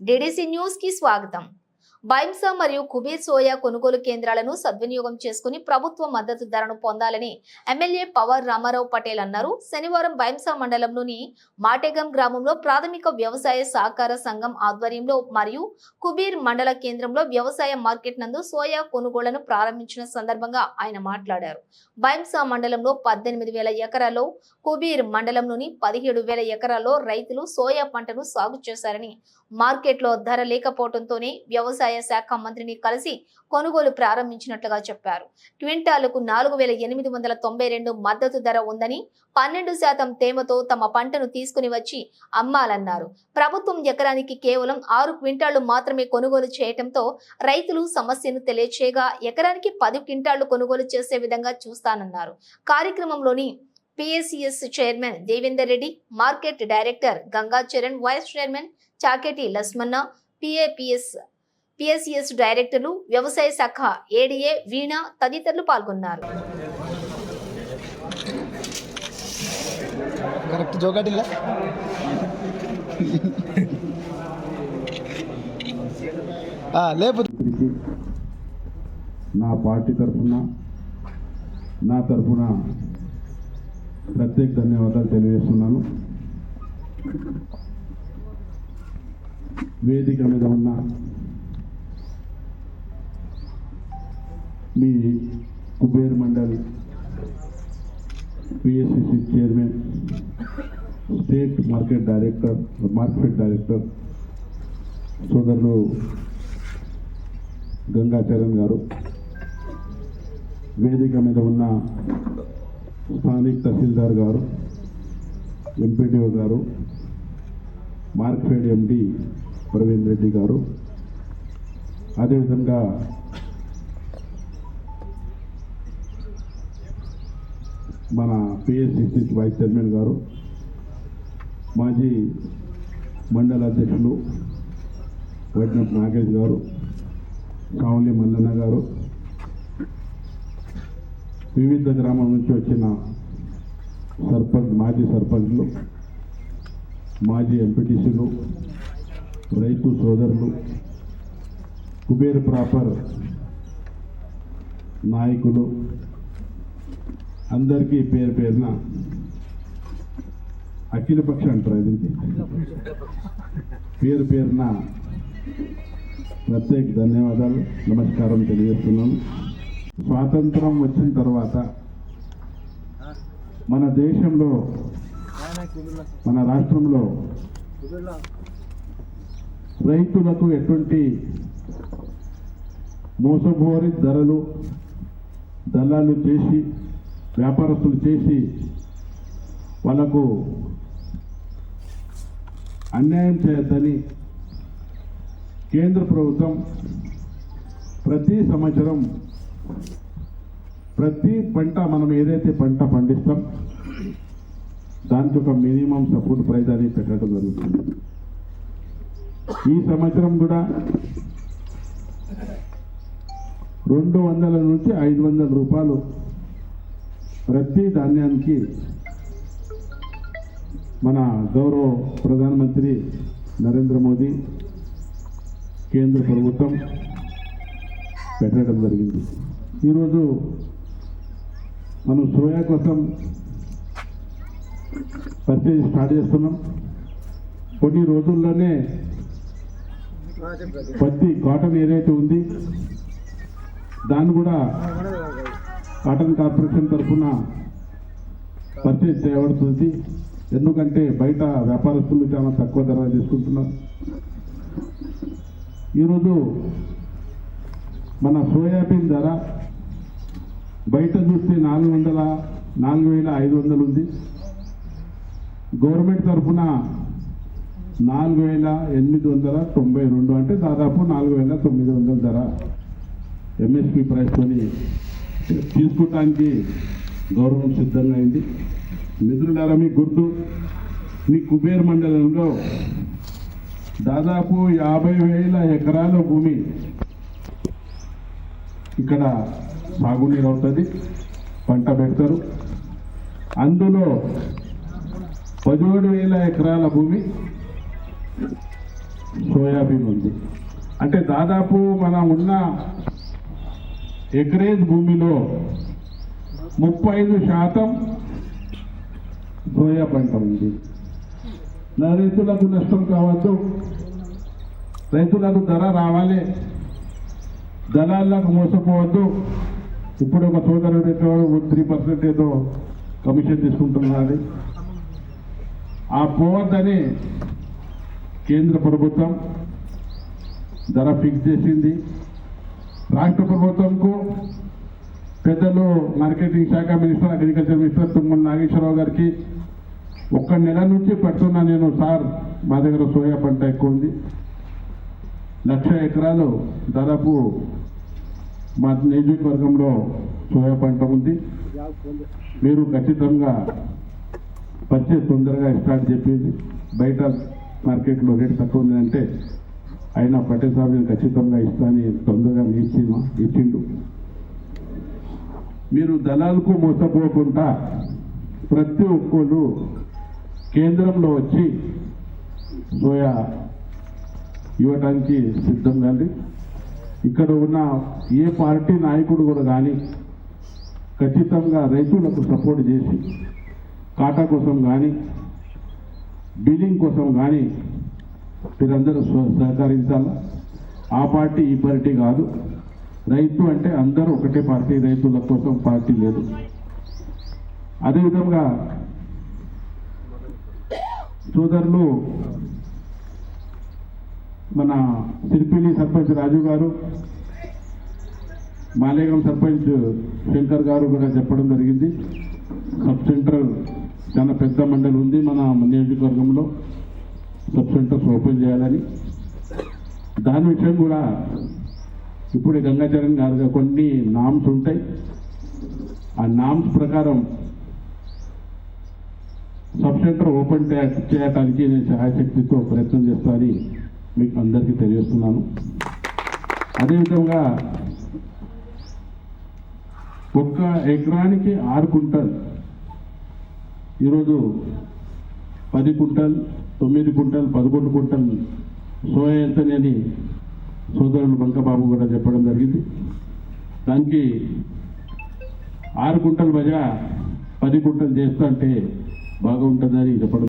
DDC news की स्वागतम। బైంసా మరియు కుబీర్ సోయా కొనుగోలు కేంద్రాలను సద్వినియోగం చేసుకుని ప్రభుత్వ మద్దతు ధరను పొందాలని ఎమ్మెల్యే పవర్ రామారావు పటేల్ అన్నారు. శనివారం బైంసా మండలంలోని మాటేగం గ్రామంలో ప్రాథమిక వ్యవసాయ సహకార సంఘం ఆధ్వర్యంలో మరియు కుబీర్ మండల కేంద్రంలో వ్యవసాయ మార్కెట్ నందు సోయా కొనుగోళ్ళను ప్రారంభించిన సందర్భంగా ఆయన మాట్లాడారు. బైంసా మండలంలో పద్దెనిమిది వేల ఎకరాల్లో కుబీర్ మండలంలోని పదిహేడు వేల ఎకరాల్లో రైతులు సోయా పంటను సాగు చేశారని మార్కెట్లో ధర లేకపోవడంతోనే వ్యవసాయ శాఖ మంత్రిని కలిసి కొనుగోలు ప్రారంభించినట్లుగా చెప్పారు. క్వింటాలకు నాలుగు వేల ఎనిమిది వందల తొంభై రెండు మద్దతు ధర ఉందని పన్నెండు శాతం తేమతో తమ పంటను తీసుకుని వచ్చి అమ్మాలన్నారు. ప్రభుత్వం ఎకరానికి కేవలం ఆరు క్వింటాళ్ళు మాత్రమే కొనుగోలు చేయటంతో రైతులు సమస్యను తెలియచేయగా ఎకరానికి పది క్వింటాళ్ళు కొనుగోలు చేసే విధంగా చూస్తానన్నారు. కార్యక్రమంలోని PSCS chairman Devender Reddy market director Ganga Charan vice chairman Chaketi Lasmanna PAPS PSCS డైరెక్టర్లు వ్యవసాయ శాఖ ఏడీఏ వీణ తదితరులు పాల్గొన్నారు. కరెక్ట్ లేపు. నా పార్టీ తరఫున నా తరఫున ప్రత్యేక ధన్యవాదాలు తెలియజేస్తున్నాను. వేదిక మీద ఉన్న మీ Kuber mandal PSCC chairman state market director market director సోదరులు గంగాచరణ్ గారు వేదిక మీద ఉన్న స్థానిక్ తహసీల్దార్ గారు ఎంపీడీఓ గారు మార్క్ఫెడ్ ఎండి ప్రవీణ్ రెడ్డి గారు అదేవిధంగా మన పిఎస్సిసి వైస్ చైర్మన్ గారు మాజీ మండల అధ్యక్షులు వైద్యనాథ్ నాగేష్ గారు కావలి మల్లన్న గారు వివిధ గ్రామాల నుంచి వచ్చిన సర్పంచ్ మాజీ సర్పంచ్లు మాజీ ఎంపీటీసీలు రైతు సోదరులు కుబేర్ ప్రాపర్ నాయకులు అందరికీ పేరు పేరున అఖిలపక్ష అంటారు ఇది? పేరు పేరున ప్రత్యేక ధన్యవాదాలు. నమస్కారం తెలియజేస్తున్నాను. స్వాతంత్రం వచ్చిన తర్వాత మన దేశంలో మన రాష్ట్రంలో రైతులకు ఎటువంటి మోసపోరి ధరలు దళాలు చేసి వ్యాపారస్తులు చేసి వాళ్ళకు అన్యాయం చేయొద్దని కేంద్ర ప్రభుత్వం ప్రతి సంవత్సరం ప్రతి పంట మనం ఏదైతే పంట పండిస్తాం దానికి ఒక మినిమం సపోర్ట్ ప్రైస్ అనేది పెట్టడం జరుగుతుంది. ఈ సంవత్సరం కూడా రెండు వందల నుంచి ఐదు వందల రూపాయలు ప్రతి ధాన్యానికి మన గౌరవ ప్రధానమంత్రి నరేంద్ర మోదీ కేంద్ర ప్రభుత్వం పెట్టడం జరిగింది. ఈరోజు మనం సోయా కోసం పర్చేజ్ స్టార్ట్ చేస్తున్నాం. కొన్ని రోజుల్లోనే పత్తి కాటన్ ఏదైతే ఉంది దాన్ని కూడా కాటన్ కార్పొరేషన్ తరఫున పర్చేజ్ చేయబడుతుంది. ఎందుకంటే బయట వ్యాపారస్తులు చాలా తక్కువ ధర తీసుకుంటున్నారు. ఈరోజు మన సోయాబీన్ ధర బయట చూస్తే నాలుగు వందల నాలుగు వేల ఐదు వందలు ఉంది. గవర్నమెంట్ తరఫున నాలుగు వేల ఎనిమిది వందల తొంభై రెండు అంటే దాదాపు నాలుగు వేల తొమ్మిది వందల ధర. ఎంఎస్పి ప్రైస్తోని తీసుకోవటానికి గౌరవం సిద్ధంగా అయింది మిత్రులారా మీ గుర్తు మీ కుబేర్ మండలంలో దాదాపు యాభై వేల ఎకరాల భూమి ఇక్కడ సాగునీరు అవుతుంది పంట పెడతారు. అందులో పదిహేడు వేల ఎకరాల భూమి సోయాబీన్ ఉంది. అంటే దాదాపు మనం ఉన్న ఎకరేజ్ భూమిలో ముప్పై ఐదు శాతం సోయా పంట ఉంది. నా రైతులకు నష్టం కావద్దు. రైతులకు ధర రావాలి. దళాలకు మోసపోవద్దు. ఇప్పుడు ఒక సోదరుడు త్రీ పర్సెంట్ ఏదో కమిషన్ తీసుకుంటున్నది ఆ పోవద్దని కేంద్ర ప్రభుత్వం ధర ఫిక్స్ చేసింది. రాష్ట్ర ప్రభుత్వంకు పెద్దలు మార్కెటింగ్ శాఖ minister agriculture minister Tummala Nageswararao గారికి ఒక్క నెల నుంచి పెడుతున్నా నేను సార్ మా దగ్గర సోయా పంట ఎక్కువ ఉంది. లక్ష ఎకరాలు దాదాపు మా నియోజకవర్గంలో సోయా పంట ఉంది. మీరు ఖచ్చితంగా పర్చేస్ తొందరగా స్టార్ట్ చెప్పింది. బయట మార్కెట్లో రేట్ తక్కువ ఉందంటే అయినా పటేల్ సాబ్ నేను ఖచ్చితంగా ఇస్తాను తొందరగా ఇచ్చి ఇచ్చిండు మీరు దళాలకు మోసపోకుండా ప్రతి ఒక్కరు కేంద్రంలో వచ్చి సోయా ఇవ్వడానికి సిద్ధం కండి. ఇక్కడ ఉన్న ఏ పార్టీ నాయకుడు కూడా కానీ ఖచ్చితంగా రైతులకు సపోర్ట్ చేసి కాటా కోసం కానీ బిల్లింగ్ కోసం కానీ మీరందరూ స్వ- సహకరించాలా? ఆ పార్టీ ఈ పార్టీ కాదు. రైతు అంటే అందరూ ఒకటే పార్టీ రైతుల కోసం పార్టీ లేదు. అదేవిధంగా సోదరులు మన సిరిపిల్లి సర్పంచ్ రాజు గారు మాలేగం సర్పంచ్ శంకర్ గారు కూడా చెప్పడం జరిగింది. సబ్ సెంటర్ చాలా పెద్ద మండలి ఉంది మన నియోజకవర్గంలో. సబ్ సెంటర్స్ ఓపెన్ చేయాలని. దాని విషయం కూడా ఇప్పుడే గంగాచరణ్ గారుగా కొన్ని నామ్స్ ఉంటాయి. ఆ నామ్స్ ప్రకారం సబ్ సెంటర్ ఓపెన్ చే- చేయడానికి నేను సహాయశక్తితో ప్రయత్నం చేస్తానని మీకు అందరికీ తెలియజేస్తున్నాను. అదేవిధంగా ఒక్క ఎకరానికి ఆరు కుంటల్ ఈరోజు పది కుంటల్ తొమ్మిది కుంటల్ పదకొండు కుంటల్ సోయా ఎంతనేది సోదరులు బంకబాబు కూడా చెప్పడం జరిగింది. దానికి ఆరు కుంటల్ మధ్య పది కుంటలు చేస్తా అంటే బాగుంటుందని చెప్పడం